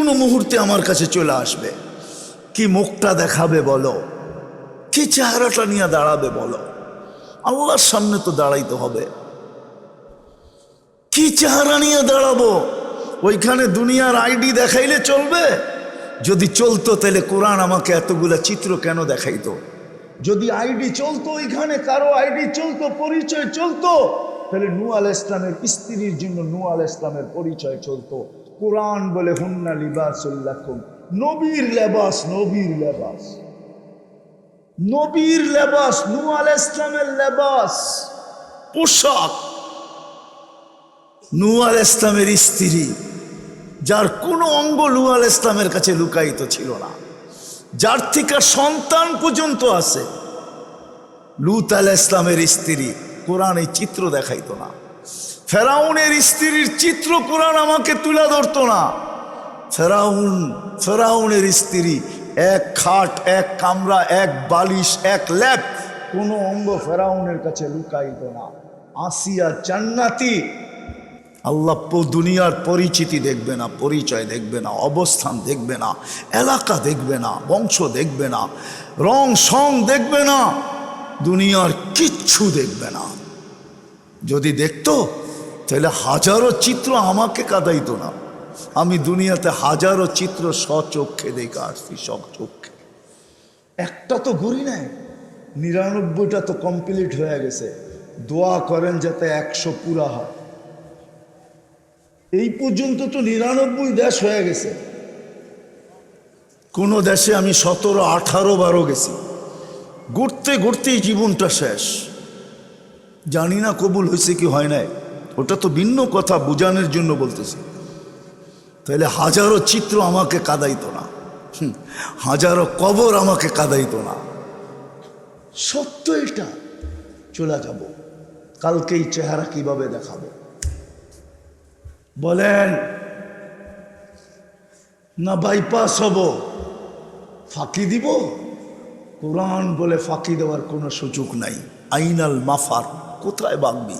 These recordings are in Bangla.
কোনো মুহূর্তে আমার কাছে চলে আসবে। কি মুখটা দেখাবে বলো? কি চেহারাটা নিয়ে দাঁড়াবে বলো? আল্লাহর সামনে তো দাঁড়াইতে হবে। কি চেহারা নিয়ে দাঁড়াবো? ওইখানে দুনিয়ার আইডি দেখাইলে চলবে? যদি চলতো তাহলে কোরআন আমাকে এতগুলা চিত্র কেন দেখাইতো? যদি আইডি চলতো ওইখানে, কারও আইডি চলতো, পরিচয় চলতো, তাহলে নু ইসলামের স্ত্রীর জন্য নু ইসলামের পরিচয় চলতো। কোরআন বলে, হুন্না লিবাসুল্লাকুম নবীর লেবাস নবীর লেবাস। নবীর লেবাস নু আল ইসলামের লেবাস। পোশাক। নু আল ইসলামের স্ত্রী, যার কোনো অঙ্গ নু আল ইসলামের কাছে লুকায়িত ছিল না। যার থেকে সন্তান পর্যন্ত আছে। লুত আল ইসলামের স্ত্রী, কোরআন এই চিত্র দেখাইত না। ফেরাউনের স্ত্রীর চিত্র কোরআন আমাকে তুলে ধরতো না। ফেরাউন, ফেরাউনের স্ত্রী, এক খাট, এক কামরা, এক বালিশ, এক ল্যাপ, কোনো অঙ্গ ফেরাউনের কাছে লুকাইত না। আসিয়া জান্নাতি, আল্লাহ দুনিয়ার পরিচিতি দেখবে না, পরিচয় দেখবে না, অবস্থান দেখবে না, এলাকা দেখবে না, বংশ দেখবে না, রং, সং দেখবে না, দুনিয়ার কিচ্ছু দেখবে না। যদি দেখতো তাহলে হাজারো চিত্র আমাকে কাঁদাইতো না। আমি দুনিয়াতে হাজারো চিত্র সচক্ষে দেখে আসছি চক্ষে একটা তো ঘুরি নাই, নিরানব্বইটা তো কমপ্লিট হয়ে গেছে। দোয়া করেন যাতে একশো পুরা হয়। এই পর্যন্ত তো নিরানব্বই দেশ হয়ে গেছে। কোনো দেশে আমি সতেরো, আঠারো বারো গেছি। ঘুরতে ঘুরতেই জীবনটা শেষ। জানি না কবুল হয়েছে কি হয় নাই। ওটা তো ভিন্ন কথা বোঝানোর জন্য বলতেছি। তাহলে হাজারো চিত্র আমাকে কাদাইতো না। হাজারো কবর আমাকে কাদাইতো না। সত্য এটা। চলে যাব। কালকে এই চেহারা কীভাবে দেখাবো? বলেন, না বাইপাস হব। ফাঁকি দিব? কোরআন বলে ফাঁকি দেওয়ার কোনো সুযোগ নাই। আইনাল মাফার, কোথায় বাগবি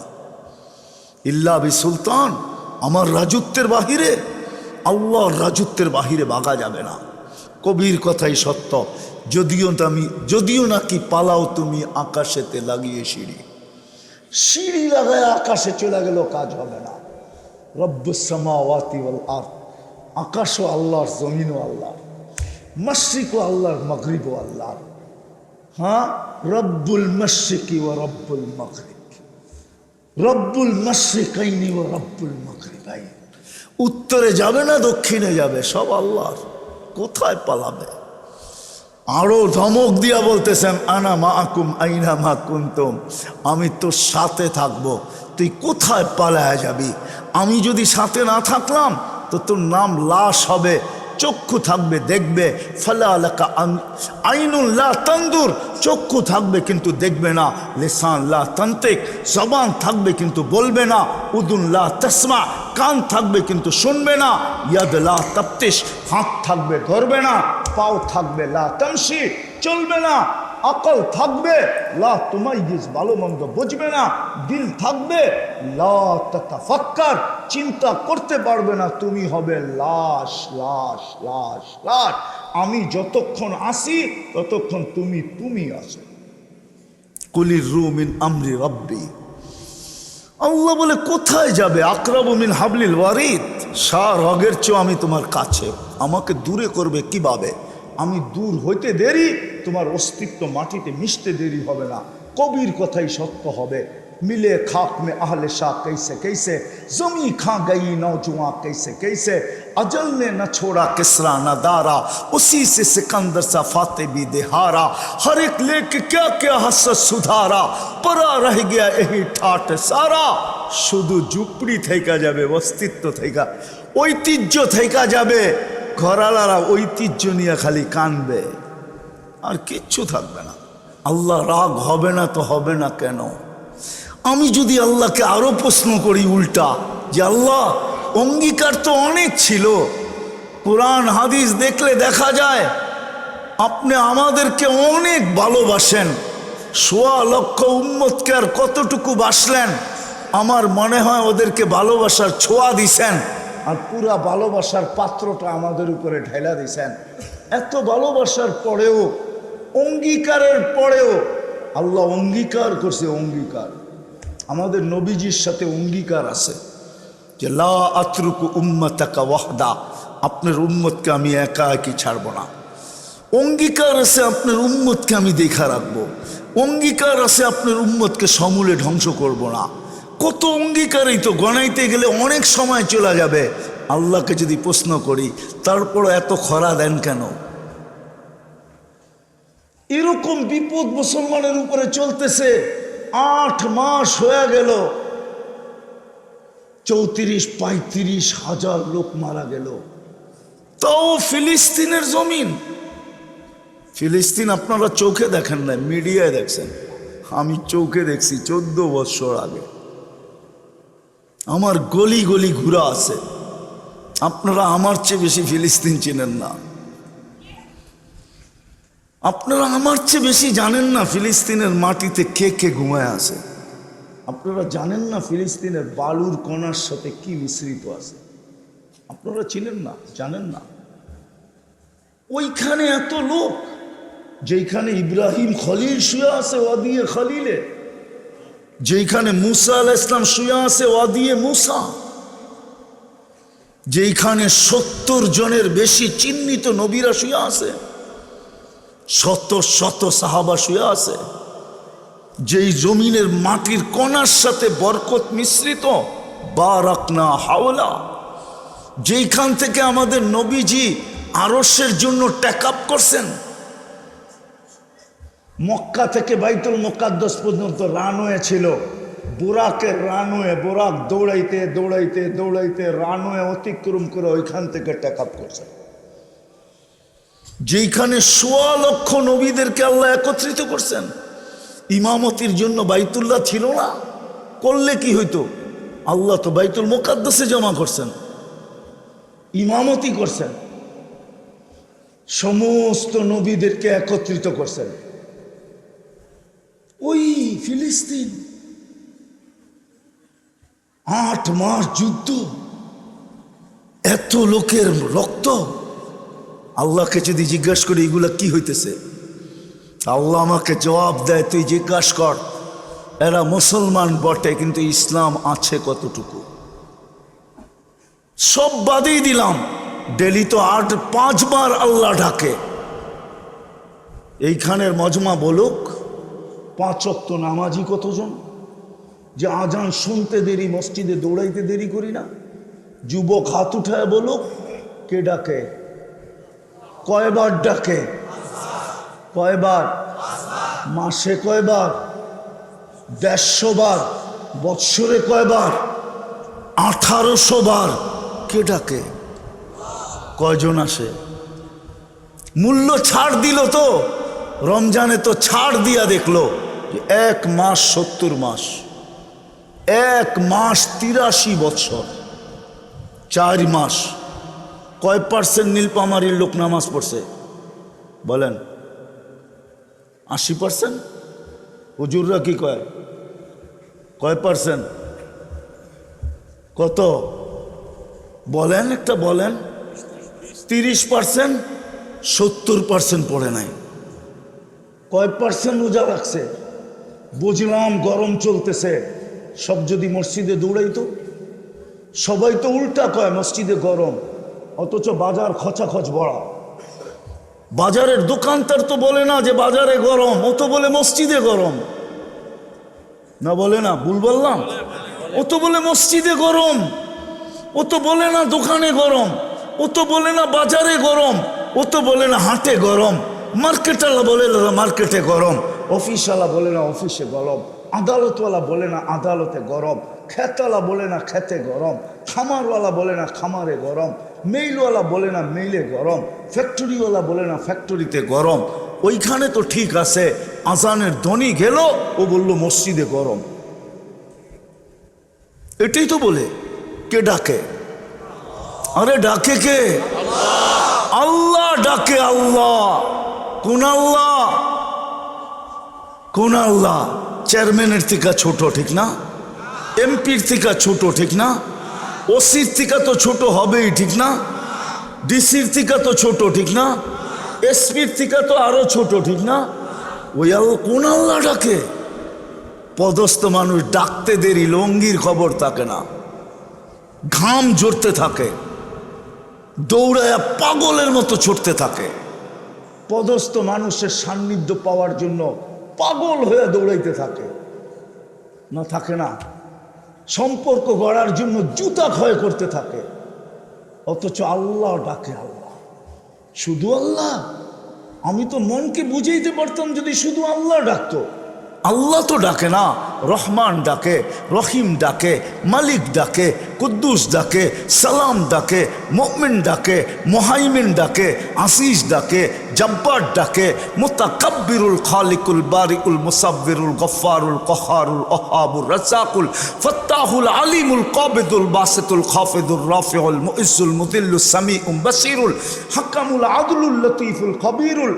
ইল্লা বি সুলতান, আমার রাজত্বের বাহিরে আল্লাহর রাজত্বের বাহিরে বাগা যাবে না। কবির কথাই সত্য, যদিও আমি যদিও নাকি পালাও তুমি আকাশেতে লাগিয়ে সিঁড়ি। সিঁড়ি লাগায় আকাশে চলে গেল কাজ হবে না। রব্বুসামাওয়াতি ওয়াল আরদ, আকাশও আল্লাহর, জমিনও আল্লাহর, মশরিকও আল্লাহর, মগরিবও আল্লাহর। হ্যাঁ? রব্বুল মশরিকি ও রব্বুল মগরিব। রব্বুল মশরিকাইনি ও রব্বুল মগরিবাইন। উত্তরে যাবে না, দক্ষিণে যাবে, সব আল্লাহর। কোথায় পালাবে? আরও ধমক দিয়া বলতেছেন, আনা মা আকুম আইনা মা কুন্তম? আমি তোর সাথে থাকব, তুই কোথায় পালায়া যাবি? আমি যদি সাথে না থাকলাম, তো তোর নাম লাশ হবে। চক্ষু থাকবে, দেখবে ফালা আলাকা আইনুল্লাহ তন্দুর, চক্ষু থাকবে কিন্তু দেখবে না, লেসান লা তান্তিক, জবান থাকবে কিন্তু বলবে না উদুল্লাহ তসমা, কান থাকবে কিন্তু শুনবে না, ইয়াদ লা তপ্তিস হাত থাকবে ধরবে না, পাও থাকবে লা তমসি চলবে না আকল থাকবে, লা তুমাইয়িজ ভালো মন্দ বুঝবে না, দিল থাকবে, লা তাতাফাক্কার, চিন্তা করতে পারবে না, তুমি হবে লাশ লাশ লাশ লাশ। আমি যতক্ষণ আসি, ততক্ষণ তুমি তুমি আসো। কুলির রুমিন আমরি রব্বি। আল্লাহ বলে, কোথায় যাবে? আকরাবমিন হাবলিল ওয়ারিদ। সার রগের চেয়েও আমি তোমার কাছে। আমাকে দূরে করবে কীভাবে? আমি দূর হইতে দেরি তোমার অস্তিত্ব মাটিতে মিশতে দেরি হবে না কবির কথাই সত্য হবে मिले खाक में अहल शाह कैसे कैसे जमी खा गई नौजुआ कैसे कैसे अजल ने न छोड़ा किसरा न दारा उसी से सिकंदर सा फाते भी देहारा हर एक लेके क्या क्या हसत सुधारा परा रह गया यही ठाट सारा শুধু ঝুপড়ি থেকে যাবে অস্তিত্ব থেকে ঐতিহ্য থেকে যাবে ঘরালারা ঐতিহ্য নিয়ে খালি কানবে আর কিচ্ছু থাকবে না। আল্লাহ রাগ হবে না তো হবে না কেন? আমি যদি আল্লাহকে আরও প্রশ্ন করি উল্টা, যে আল্লাহ, অঙ্গীকার তো অনেক ছিল। কোরআন, হাদিস দেখলে দেখা যায়, আপনি আমাদেরকে অনেক ভালোবাসেন। সোয়া লক্ষ উম্মতকে আর কতটুকু বাসলেন, আমার মনে হয় ওদেরকে ভালোবাসার ছোঁয়া দিছেন। আর পুরা ভালোবাসার পাত্রটা আমাদের উপরে ঢেলা দিছেন। এত ভালোবাসার পরেও অঙ্গীকারের পরেও আল্লাহ অঙ্গীকার করছে অঙ্গীকার। আমাদের নবীজির সাথে অঙ্গীকার আছে যে, লা আতরুকু উম্মতাকা ওয়াহদা, আপনার উম্মতকে আমি একা একই ছাড়ব না। অঙ্গীকার আছে আপনার উম্মতকে আমি দেখা রাখব। অঙ্গীকার আছে আপনার উম্মতকে সমূলে ধ্বংস করব না। কত অঙ্গীকারই তো গণাইতে গেলে অনেক সময় চলে যাবে। আল্লাহকে যদি প্রশ্ন করি তারপর এত খরা দেন কেন? এরকম বিপদ মুসলমানের উপরে চলতেছে, আট মাস হয়ে গেল, চৌত্রিশ, পঁয়ত্রিশ হাজার লোক মারা গেল। তাও ফিলিস্তিনের জমিন। ফিলিস্তিন আপনারা চোখে দেখেন না মিডিয়ায় দেখছেন। আমি চোখে দেখছি চোদ্দ বছর আগে। আমার গলি গলি ঘুরা আছে। আপনারা আমার চেয়ে বেশি ফিলিস্তিন চেনেন না। আপনারা আমার চেয়ে বেশি জানেন না ফিলিস্তিনের মাটিতে কে কে ঘুমায় আছে? আপনারা জানেন না ফিলিস্তিনের বালুর কণার সাথে কি মিশ্রিত আছে? আপনারা চিনেন না, জানেন না। ওইখানে এত লোক যেইখানে ইব্রাহিম খলিল শুয়ে আছে ওয়াদিয়ে খলিলে। যেইখানে মুসা আল ইসলাম শুয়ে আছে ওয়াদিয়ে মুসা। যেইখানে সত্তর জনের বেশি চিহ্নিত নবীরা শুয়ে আছে। শত শত সাহাবা শুয়ে আছে। যেই জমিনের মাটির কণার সাথে বরকত মিশ্রিত, বারাকনা হাওলা। যেইখান থেকে আমাদের নবীজি আরসের জন্য ট্যাক আপ করছেন, মক্কা থেকে বাইতুল মোকাদ্দস পর্যন্ত রানওয়ে ছিল। বোরাকের রানওয়ে, বোরাক দৌড়াইতে দৌড়াইতে দৌড়াইতে রানওয়ে অতিক্রম করে ওইখান থেকে ট্যাক আপ করছেন যেইখানে সোয়া লক্ষ নবীদেরকে আল্লাহ একত্রিত করছেন, ইমামতির জন্য বাইতুল্লাহ ছিল না। করলে কি হইতো? আল্লাহ তো বাইতুল মোকাদ্দাসে জমা করছেন, ইমামতি করছেন, সমস্ত নবীদেরকে একত্রিত করছেন। ওই ফিলিস্তিন, আট মাস যুদ্ধ, এত লোকের রক্ত আল্লাহকে যদি জিজ্ঞাসা করি, এগুলা কি হইতেছে? আল্লাহ আমাকে জবাব দেয়, তুই জিজ্ঞাসা কর, এরা মুসলমান বটে, কিন্তু ইসলাম আছে কতটুকু? সব বাদেই দিলাম। ডেলি তো আট, পাঁচবার আল্লাহ ঢাকে এইখানের মজমা বলুক, পাঁচ অক্ত নামাজি কতজন? যে আজান শুনতে দেরি, মসজিদে দৌড়াইতে দেরি করি না। যুবক হাত উঠায় বলুক, কে ডাকে? কয়বার ডাকে? কয়বার? মাসে কয়বার? দেড়শো বার বৎসরে কয়বার? আঠারোশো বার কে ডাকে? কয়জন আসে? মূল্য ছাড় দিল তো। রমজানে তো ছাড় দিয়া দেখল এক মাস সত্তর মাস। এক মাস তিরাশি বছর চার মাস। কয় পার্সেন্ট নীলপামারির লোক নামাজ পড়ছে? বলেন। আশি পার্সেন্ট? হুজুররা কি কয়? কয় পার্সেন্ট? কত? বলেন একটা, বলেন। তিরিশ পার্সেন্ট? সত্তর পার্সেন্ট পড়ে নাই। কয় পার্সেন্ট রোজা রাখছে? বুঝলাম গরম চলতেছে। সব যদি মসজিদে দৌড়াইতো সবাই তো উল্টা কয়, মসজিদে গরম। অথচ বাজার খচাখচ বড়া। বাজারের দোকানদার তো বলে না যে বাজারে গরম ও তো বলে মসজিদে গরম। না বলে না ভুল বললাম? ও তো বলে মসজিদে গরম ও তো বলে না দোকানে গরম ও তো বলে না বাজারে গরম ও তো বলে না হাটে গরম। মার্কেটওয়ালা বলে না মার্কেটে গরম। অফিসওয়ালা বলে না অফিসে গরম। আদালতওয়ালা বলে না আদালতে গরম। খেতওয়ালা বলে না খেতে গরম। খামারওয়ালা বলে না খামারে গরম, মেইলওয়ালা বলে না মেইলে গরম, ফ্যাক্টরিওয়ালা বলে না ফ্যাক্টরিতে গরম। ওইখানে তো ঠিক আছে, আজানের ধ্বনি গেল, ও বলল, মসজিদে গরম। এটাই তো বলে, কে ডাকে? আরে ডাকে কে? আল্লাহ ডাকে আল্লাহ, কোন আল্লাহ? কোন আল্লাহ? চেয়ারম্যানের থেকে ছোট ঠিক না? এমপির থেকে ছোট ঠিক না? ওসির থেকে তো ছোট হবেই, ঠিক না? ডিসির থেকে তো ছোট, ঠিক না? এসপির থেকে তো আরও ছোট, ঠিক না? ওই আল্লাহ কোন আল্লাহ ডাকে? পদস্থ মানুষ ডাকতে দেরি, লঙ্গির খবর থাকে না। ঘাম জড়তে থাকে। দৌড়ায় পাগলের মতো ছুটতে থাকে। পদস্থ মানুষের সান্নিধ্য পাওয়ার জন্য পাগল হয়ে দৌড়াইতে থাকে। না থাকে না। সম্পর্ক গড়ার জন্য জুতা ক্ষয় করতে থাকে। অথচ আল্লাহ ডাকে আল্লাহ। শুধু আল্লাহ? আমি তো মনকে বুঝাইতে পারতাম যদি শুধু আল্লাহ ডাকতো। আল্লাহ তো ডাকে না, রহমান ডাকে, রহিম ডাকে, মালিক ডাকে, কুদ্দুস ডাকে, সালাম ডাকে, মুমিন ডাকে, মোহাইমিন ডাকে, আসিস ডাকে, জব্বার ডাকে, মুতাকাব্বিরুল খালিকুল বারিকুল মুসাব্বিরুল গফফারুল কহারুল ওহাবুর রাসাকুল ফত্তাহুল আলিমুল কাবিদুল বাসিতুল খাফিদুল রাফিউল মুইসুল মুদিল্লুস সামিউম বাসিরুল হাকামুল আদলুল লতীফুল খবীরুল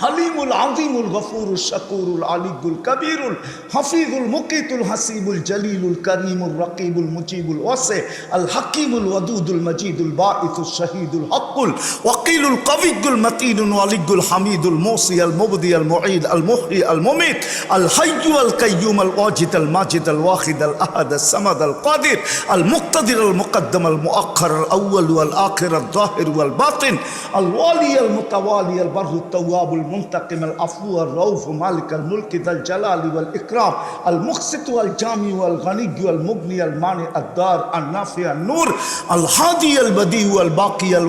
হালিমুল আজিমুল গফুরুল শাকুরুল আলিকুল কবিরুল হাফিজুল মুকিতুল হাসিবুল জলিলুল করিমুল রকিবুল মুজিবুল ওয়াসে আল হাকিমুল ওয়াদুদুল মজিদুল বাঈসুল শহীদুল হকুল ওয়াকিলুল কবিগুল মতিনুল ওয়ালিগুল হামিদুল মোসি আল মুবদি আল মুঈদ আল মুহি আল মুমিত আল হাইয়ু আল কাইয়ুম আল ওয়াজিদ আল মাজিদ আল ওয়াহিদ আল আহাদ আল সামাদ আল কাদির আল মুক্তাদির আল মুকদ্দম আল মুআক্ষর আল আউয়াল ওয়াল আখির আল যাহির ওয়াল বাতিন আল ওয়ালি আল মুতাওয়ালি আল বারু التواب আল মুন্তাকিম আল আফু আল রৌফ মালিক আল মুলকিদ আল জালালি আল ইকরাম আল মুকসিত আল জামি আল গানিগু আল মুগনি আল মানি আদার আল নাফি আল নূর আল হাদি আল বদি আল বাকি আল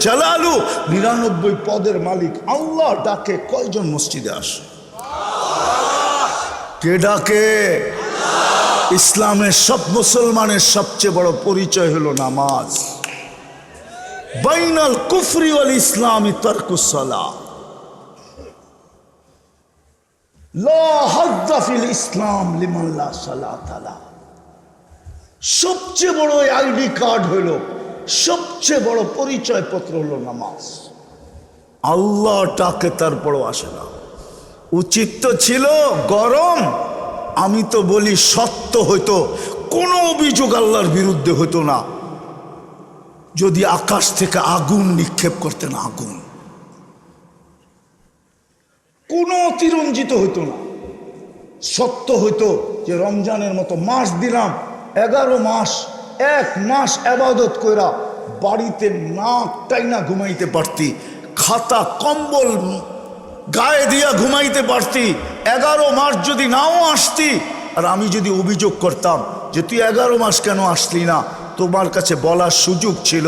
জালালু নিরানব্বই পদের মালিক আল্লাহ ডাকে কয়জন মসজিদে কে ডাকে? ইসলামের সব মুসলমানের সবচেয়ে বড় পরিচয় হলো নামাজ। বাইনাল কুফরি ওয়াল ইসলামী তর্কুসলা ইসলাম লিমাল্লা সালাতালা সবচেয়ে বড় আইডি কার্ড হইল সবচেয়ে বড় পরিচয় পত্র হলো নামাজ। আল্লাহ টাকে তারপরও আসে না। উচিত তো ছিল গরম, আমি তো বলি সত্য হইতো, কোনো অভিযোগ আল্লাহর বিরুদ্ধে হতো না। যদি আকাশ থেকে আগুন নিক্ষেপ করতেন, আগুন। কোনো অতিরঞ্জিত হইতো না। সত্য হইতো যে রমজানের মতো মাস দিলাম, এগারো মাস, এক মাস আবাদত কইরা বাড়িতে নাক টাইনা ঘুমাইতে পারতি, খাতা, কম্বল গায়ে দিয়া ঘুমাইতে পারতি, এগারো মাস যদি নাও আসতি, আর আমি যদি অভিযোগ করতাম যে তুই এগারো মাস কেন আসলি না তোমার কাছে বলার সুযোগ ছিল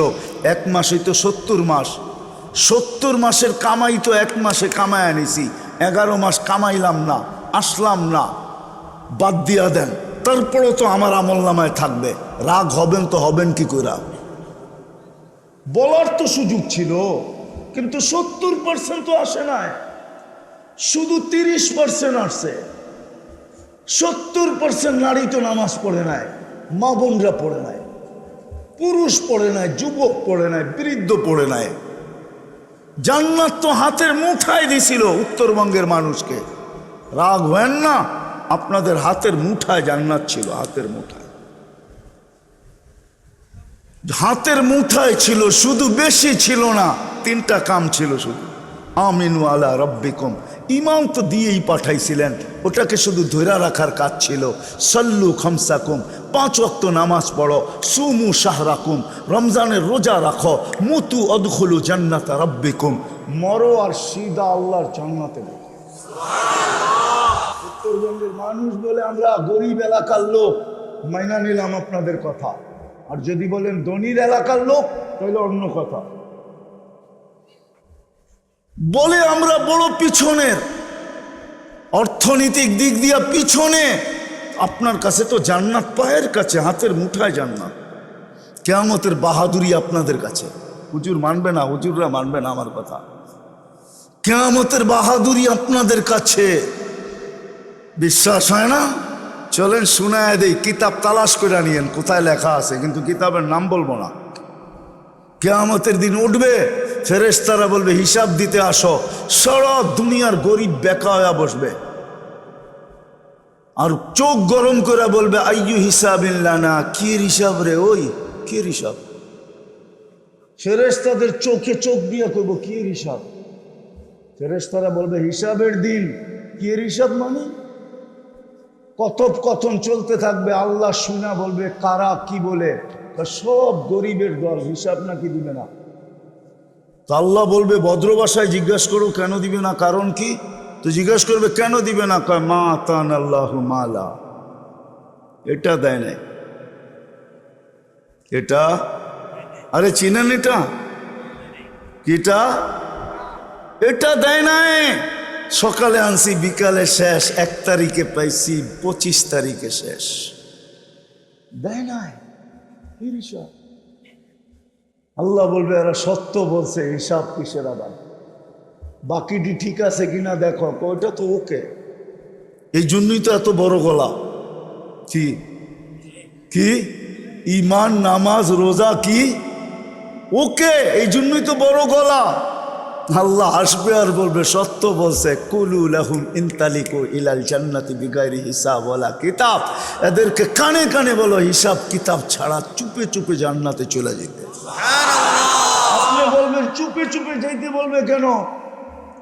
এক মাসে তো সত্তর মাস। সত্তর মাসের কামাই তো এক মাসে কামায় আনিছি এগারো মাস কামাইলাম না, আসলাম না। বাদ দিয়া দেন, তারপরেও তো আমার আমল নামায় থাকবে। রাগ হবেন তো হবেন কি করে বলার তো সুযোগ ছিল, কিন্তু সত্তর পার্সেন্ট তো আসে নাই। শুধু তিরিশ পার্সেন্ট আসছে। সত্তর পার্সেন্ট নারী তো নামাজ পড়ে নাই, মা বোনরা পড়ে নাই। পুরুষ পড়ে নাই, যুবক পড়ে নাই, বৃদ্ধ পড়ে নাই। জান্নাত তো হাতের মুঠায় দিছিল উত্তরবঙ্গের মানুষকে। রাগ হেন না, আপনাদের হাতের মুঠায় জান্নাত ছিল, হাতের মুঠায় হাতের মুঠায় ছিল, শুধু বেশি ছিল না, তিনটা কাম ছিল শুধু। আমিনওয়ালা রব্বিকম। ইমাম তো দিয়েই পাঠাইছিলেন, ওটাকে শুধু ধৈরা রাখার কাজ ছিল। সল্লু খমসাকুম পাঁচ অক্ত নামাজ পড়ো। সুমু শাহরাকুম, রমজানের রোজা রাখো। মুতু অদখলু জান্নাতা রব্বিকুম। মরো আর সিদা আল্লাহর জান্নাতে উত্তরবঙ্গের মানুষ বলে আমরা গরিব এলাকার লোক, মাইনা নিলাম আপনাদের কথা। আর যদি বলেন ধনির এলাকার লোক, তাহলে অন্য কথা। বলে আমরা বড় পিছনের। অর্থনৈতিক দিক দিয়া পিছনে। আপনার কাছে তো জান্নাত পায়ের কাছে, হাতের মুঠায় জান্নাত। কেয়ামতের বাহাদুরি আপনাদের কাছে। হুজুর মানবে না, হুজুররা মানবে না আমার কথা। কেয়ামতের বাহাদুরি আপনাদের কাছে। বিশ্বাস হয় না? চলেন শোনায় দেই, কিতাব তালাশ করে নিয়েন, কোথায় লেখা আছে, কিন্তু কিতাবের নাম বলব না। কেয়ামতের দিন উঠবে, ফেরেশতারা বলবে, হিসাব দিতে আসো, সারা দুনিয়ার গরিব বেকা হয়ে বসবে। আর চোখ গরম করে বলবে, আইয়ু না কি হিসাব রে ওই? কি হিসাব? ফেরেস্তাদের চোখে চোখ দিয়ে করব কি হিসাব? ফেরেস্তারা বলবে, হিসাবের দিন। কি হিসাব মানে? কথোপকথন চলতে থাকবে, আল্লাহ শুনা বলবে, কারা কি বলে? সব গরিবের দল হিসাব নাকি দিবে না। তো আল্লাহ বলবে, ভদ্র ভাষায় জিজ্ঞাসা করো, কেন দিবে না? কারণ কি? তো জিজ্ঞেস করবে, কেন দিবে না? কয়, মা তান আল্লাহ মালা। এটা দেয় নাই। এটা? আরে চিনেন এটা? কিটা? এটা দেয় নাই। সকালে আনছি, বিকালে শেষ। এক তারিখে পাইছি, পঁচিশ তারিখে শেষ। দেয় নাই। আল্লাহ বলবে, এরা সত্য বলছে, হিসাব কিসের আবার বাকিটি ঠিক আছে কিনা দেখো ওইটা তো ওকে। এই জন্যই তো এত বড় গলা। কি? কি? ইমান নামাজ রোজা কি? ওকে এই জন্যই তো বড় গলা। আল্লাহ আসবে আর বলবে সত্য বলছে কুলু লাহুম ইনতালিকু ইলাল জান্নাতি বিগাইরি হিসাব ওয়ালা কিতাব। এদেরকে কানে কানে বলো হিসাব কিতাব ছাড়া চুপে চুপে জান্নাতে চলে যেতে। আপনি বলবেন চুপে চুপে যাইতে বলবে কেন?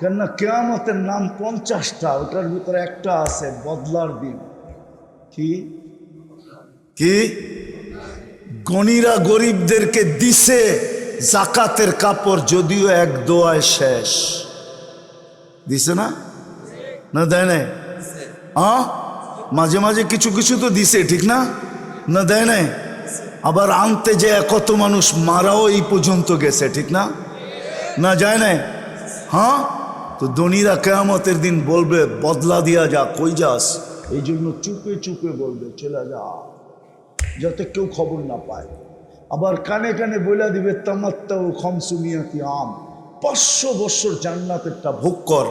কেননা কেয়ামতের নাম পঞ্চাশটা, ওটার ভিতরে একটা আছে, বদলার দিন। কি? কি? গণিরা গরিবদেরকে দিছে জাকাতের কাপড়, যদিও এক দোয়ায় শেষ। দিছে না? না দেয় নাই? আ মাঝে মাঝে কিছু কিছু তো দিছে, ঠিক না? না দেয় নাই? আবার আনতে যে কত মানুষ মারাও এই পর্যন্ত গেছে, ঠিক না? না যায় নাই? হ্যাঁ? তো ধনীরা কেয়ামতের দিন বলবে, বদলা দিয়া যা, কই যাস? এই জন্য চুপে চুপে বলবে, চলে যা। যাতে কেউ খবর না পায়। আবার কানে কানে বইলা দিবে তামাত্তা ও খমসুমিয়াতি আম। পাঁচশো বছর জান্নাতেরটা ভোগ কর।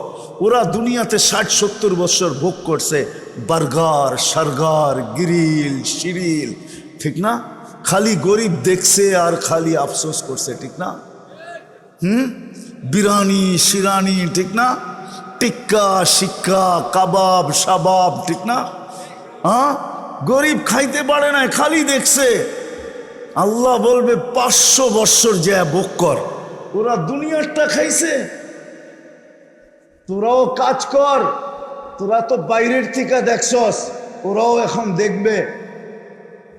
ওরা দুনিয়াতে ষাট, সত্তর বছর ভোগ করছে। বার্গার, সারগার, গিরিল, শিরিল, ঠিক না? খালি গরিব দেখছে আর খালি আফসোস করছে, ঠিক না? হুম? বিরানি, শিরানি, ঠিক না? টিক্কা শিক্ষা কাবাব সাবাব ঠিক না? হ্যাঁ? গরিব খাইতে পারে না, খালি দেখছে। আল্লাহ বলবে, পাঁচশো বৎসর যে ভোগ কর। ওরা দুনিয়ারটা খাইছে। তোরাও কাজ কর। তোরা তো বাইরের থেকে দেখছস, ওরাও এখন দেখবে।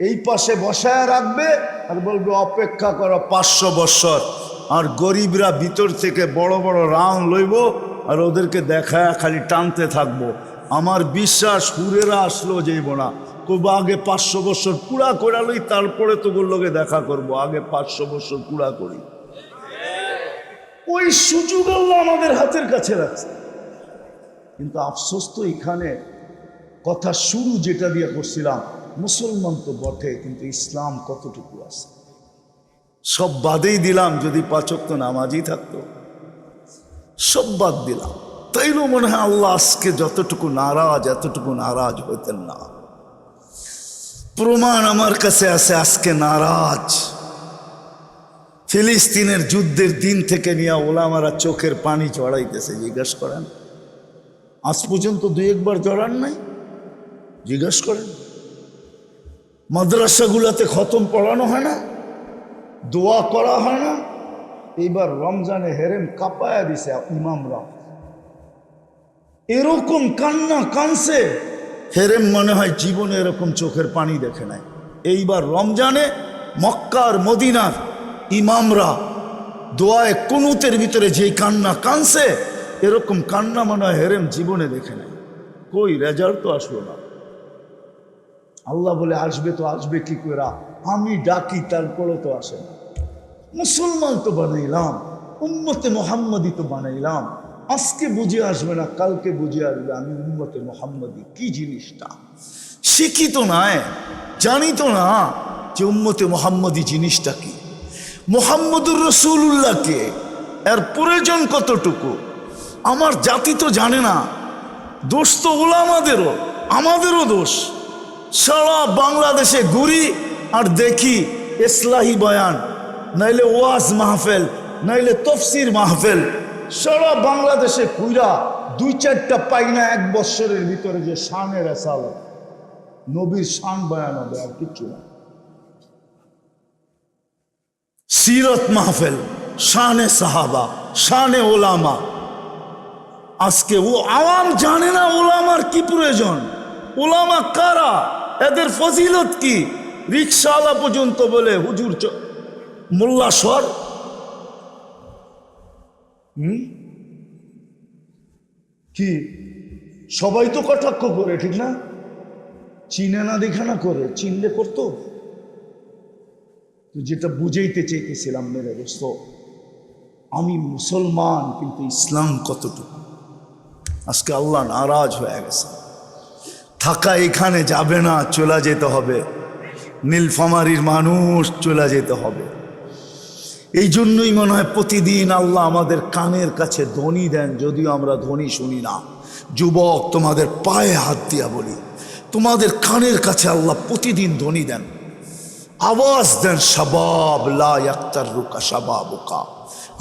এই পাশে বসায় রাখবে আর বলবে, অপেক্ষা করো পাঁচশো বৎসর। আর গরিবরা ভিতর থেকে বড় বড় রাউন্ড লইব আর ওদেরকে দেখায় খালি টানতে থাকব। আমার বিশ্বাস হুরেরা আসলো যাইব না। কব আগে পাঁচশো বছর পুরা করে লই, তারপরে তো লোকে দেখা করব। আগে পাঁচশো বছর পুরা করি। ওই সুযোগ আমাদের হাতের কাছে রাখছে। কিন্তু আফসোস তো এখানে। কথা শুরু যেটা দিয়ে করছিলাম, মুসলমান তো বটে, কিন্তু ইসলাম কতটুকু আছে? সব বাদেই দিলাম যদি পাচক তো নামাজই থাকতো। সব বাদ দিলাম। তাইলেও মনে হয় আল্লাহ আজকে যতটুকু নারাজ, এতটুকু নারাজ হইতেন না। প্রমাণ আমার কাছে আছে আজকে নারাজ। ফিলিস্তিনের যুদ্ধের দিন থেকে নিয়ে ওলামারা চোখের পানি চড়াইতেছে, জিজ্ঞেস করেন। আজ পর্যন্ত দুই একবার জড়ান নাই? জিজ্ঞেস করেন। মাদ্রাসাগুলাতে খতম পড়ানো হয় না? দোয়া করা হয় না। এইবার রমজানে হেরেম কাপায়া দিছে ইমামরা। এরকম কান্না কানছে, হেরেম মনে হয় জীবনে এরকম চোখের পানি দেখে নেয় এইবার রমজানে মক্কার, মদিনার ইমামরা দোয়ায় কুনুতের ভিতরে যেই কান্না কানছে, এরকম কান্না মনে হয় হেরেম জীবনে দেখে নাই। কই রেজাল্ট তো আসলো না। আল্লাহ বলে, আসবে তো আসবে কি করে আমি ডাকি, তারপরে তো আসে না। মুসলমান তো বানাইলাম, উম্মতে মোহাম্মদী তো বানাইলাম। আজকে বুঝে আসবে না, কালকে বুঝে আসবে আমি উম্মতে মোহাম্মদী, কি জিনিসটা? শিখি তো নাই জানি তো না যে উম্মতে মোহাম্মদী জিনিসটা কি। মোহাম্মদুর রসুল্লাহকে এর প্রয়োজন কতটুকু? আমার জাতি তো জানে না, দোষ তো ওলামাদেরও আমাদেরও আমাদেরও দোষ। সারা বাংলাদেশে ঘুরি আর দেখি ইসলাহি বয়ান, নাইলে ওয়াজ মাহফেল, নাইলে তফসির মাহফেল। সারা বাংলাদেশে কুইরা দুই চারটা পাই না এক বৎসরের ভিতরে যে শানের এসালত নবীর শান বয়ান হবে আর কিচ্ছু না। সিরত মাহফিল, শানে সাহাবা, শানে ওলামা। আজকে ও আওয়াম জানে না ওলামার কি প্রয়োজন? ওলামা কারা? এদের ফজিলত কি? রিক্সাওয়ালা পর্যন্ত বলে, হুজুর মোল্লা সর। কি? সবাই তো কটাক্ষ করে, ঠিক না? চিনে না দেখা না করে, চিনলে করতো? যেটা বুঝাইতে চেয়েছিলাম মেরে দোস্ত, আমি মুসলমান, কিন্তু ইসলাম কতটুকু? আজকে আল্লাহ নারাজ হয়ে গেছে। থাকা এখানে যাবে না, চলে যেতে হবে। নীলফামারির মানুষ চলে যেতে হবে। এই জন্যই মনে হয় প্রতিদিন আল্লাহ আমাদের কানের কাছে ধ্বনি দেন, যদিও আমরা ধ্বনি শুনি না। যুবক, তোমাদের পায়ে হাত দিয়া বলি, তোমাদের কানের কাছে আল্লাহ প্রতিদিন ধ্বনি দেন। আওয়াজ দেন সবাব লা ইয়াক্তার রুকা সবাবুকা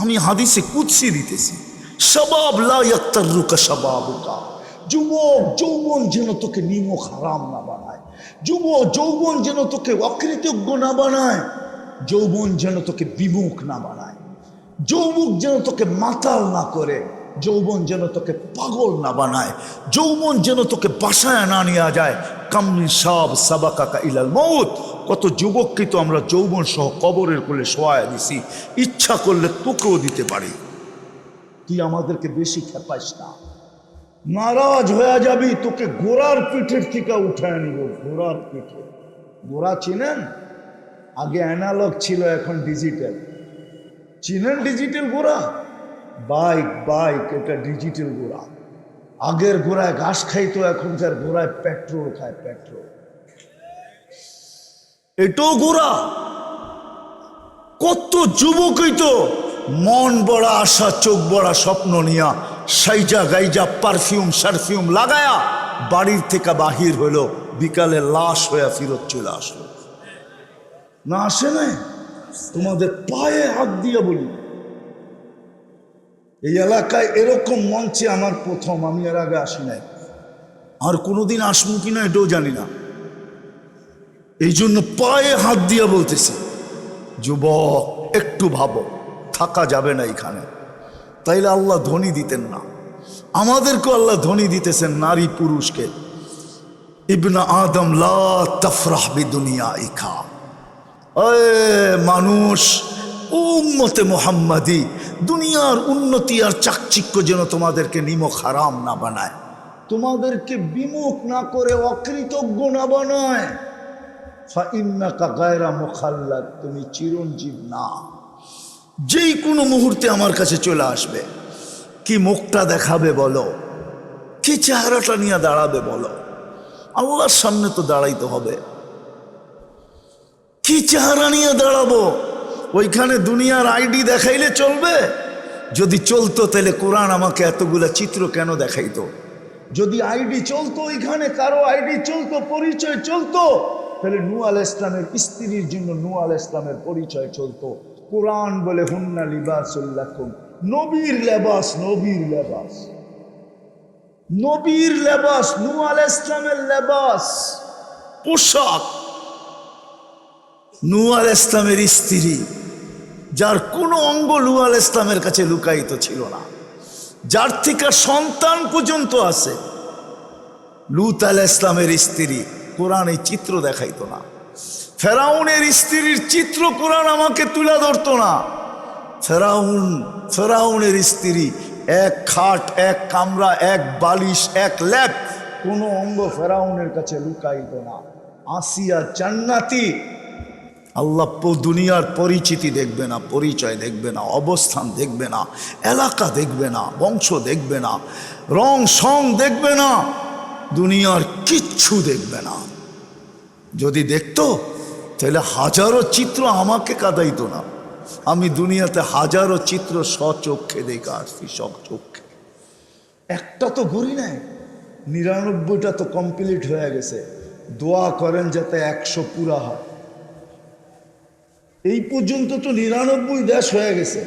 আমি হাদিসে কুৎসি দিতেছি সবাব লা ইয়াক্তার রুকা সবাবুকা যুবক, যৌবন যেন তোকে নিমক হারাম না বানায়। যুব যৌবন যেন তোকে অকৃতজ্ঞ না বানায়, যৌবন যেন তোকে বিমুখ না বানায়, যৌবক যেন তোকে মাতাল না করে, যৌবন যেন তোকে পাগল না বানায়, যৌবন যেন তোকে বাসায় না নেওয়া যায়। কামনি সব সাবাকাকা ইলাল মৌত কত যুবককে তো আমরা যৌবন সহ কবরের কোলে শোয়ায় দিছি। ইচ্ছা করলে তোকেও দিতে পারি। তুই আমাদেরকে বেশি খেপাইস না। নারাজ হয়ে যাবি, তোকে গোড়ার পিঠের থেকে উঠায় নিব গোড়ার পিঠে। গোড়া চিনেন? আগে অ্যানালগ ছিল, এখন ডিজিটাল চিনেন ডিজিটাল গোড়া বাইক বাইক, এটা ডিজিটাল গোড়া আগের গোড়ায় ঘাস খাইতো এখন এখনকার গোড়ায় পেট্রোল খায় পেট্রোল এটাও গোড়া কত যুবকই তো মন বড়া আশা, চোখ বড়া স্বপ্ন নিয়া সাইজা গাইজা পারফিউম সারফিউম লাগায়া বাড়ির থেকে বাহির হলো, বিকালে লাশ হয়ে ফিরত চলে আসলো। না আসে না তোমাদের পায়ে হাত দিয়ে বলি। এই এলাকায় এরকম মঞ্চে আমার প্রথম, আমি এর আগে আসি নাই। আর কোনোদিন আসব কিনা এটাও জানি না। এই জন্য পায়ে হাত দিয়ে বলতেছি, যুবক, একটু ভাবো, থাকা যাবে না এখানে। তাইলে আল্লাহ ধনী দিতেন না। আমাদেরকেও আল্লাহ ধনী দিতেছেন নারী পুরুষকে। ইবনা আদম, লা তফরাহ বি দুনিয়া ইখা মানুষ, উম্মতে মোহাম্মদি, দুনিয়ার উন্নতি আর চাকচিক্য যেন তোমাদেরকে নিমক হারাম না বানায়। তোমাদেরকে বিমুখ না করে অকৃতজ্ঞ না বানায়। ফাইন্নাকা গায়রা মোখাল্লাদ, তুমি চিরঞ্জীব না। যেই কোনো মুহূর্তে আমার কাছে চলে আসবে। কি মুখটা দেখাবে বলো? কি চেহারাটা নিয়ে দাঁড়াবে বলো? আল্লাহর সামনে তো দাঁড়াইতে হবে। কি চেহারা নিয়ে দাঁড়াবো? ওইখানে দুনিয়ার আইডি দেখাইলে চলবে? যদি চলতো তাহলে কোরআন আমাকে এতগুলা চিত্র কেন দেখাইতো? যদি আইডি চলতো ওইখানে, কারও আইডি চলতো, পরিচয় চলতো, তাহলে নু ইসলামের স্ত্রীর জন্য নু ইসলামের পরিচয় চলতো। কোরআন বলে, হুন্না লিবাসুল্লাকুম নবীর লেবাস নবীর লেবাস। নবীর লেবাস নু আল ইসলামের লেবাস। পোশাক। নুয়াল ইসলামের স্ত্রী, যার কোনো অঙ্গ নুয়াল ইসলামের কাছে লুকায়িত ছিল না। যার থেকে সন্তান পর্যন্ত আছে। লুত আল ইসলামের স্ত্রী, কোরআন এই চিত্র দেখাইত না। ফেরাউনের স্ত্রীর চিত্র কোরআন আমাকে তুলে ধরতো না। ফেরাউন, ফেরাউনের স্ত্রী, এক খাট, এক কামরা, এক বালিশ, এক ল্যাপ, কোনো অঙ্গ ফেরাউনের কাছে লুকাইত না। আসিয়া জান্নাতি। আল্লাহ প- দুনিয়ার পরিচিতি দেখবে না, পরিচয় দেখবে না, অবস্থান দেখবে না, এলাকা দেখবে না, বংশ দেখবে না, রং, সং দেখবে না, দুনিয়ার কিচ্ছু দেখবে না। যদি দেখতো তাহলে হাজারো চিত্র আমাকে কাদাইত না। আমি দুনিয়াতে হাজারো চিত্র স্বচক্ষে দেখে আসছি চক্ষে একটা তো ঘুরি নাই, নিরানব্বইটা তো কমপ্লিট হয়ে গেছে। দোয়া করেন যাতে একশো পুরা হয়। এই পর্যন্ত তো নিরানব্বই দেশ হয়ে গেছে।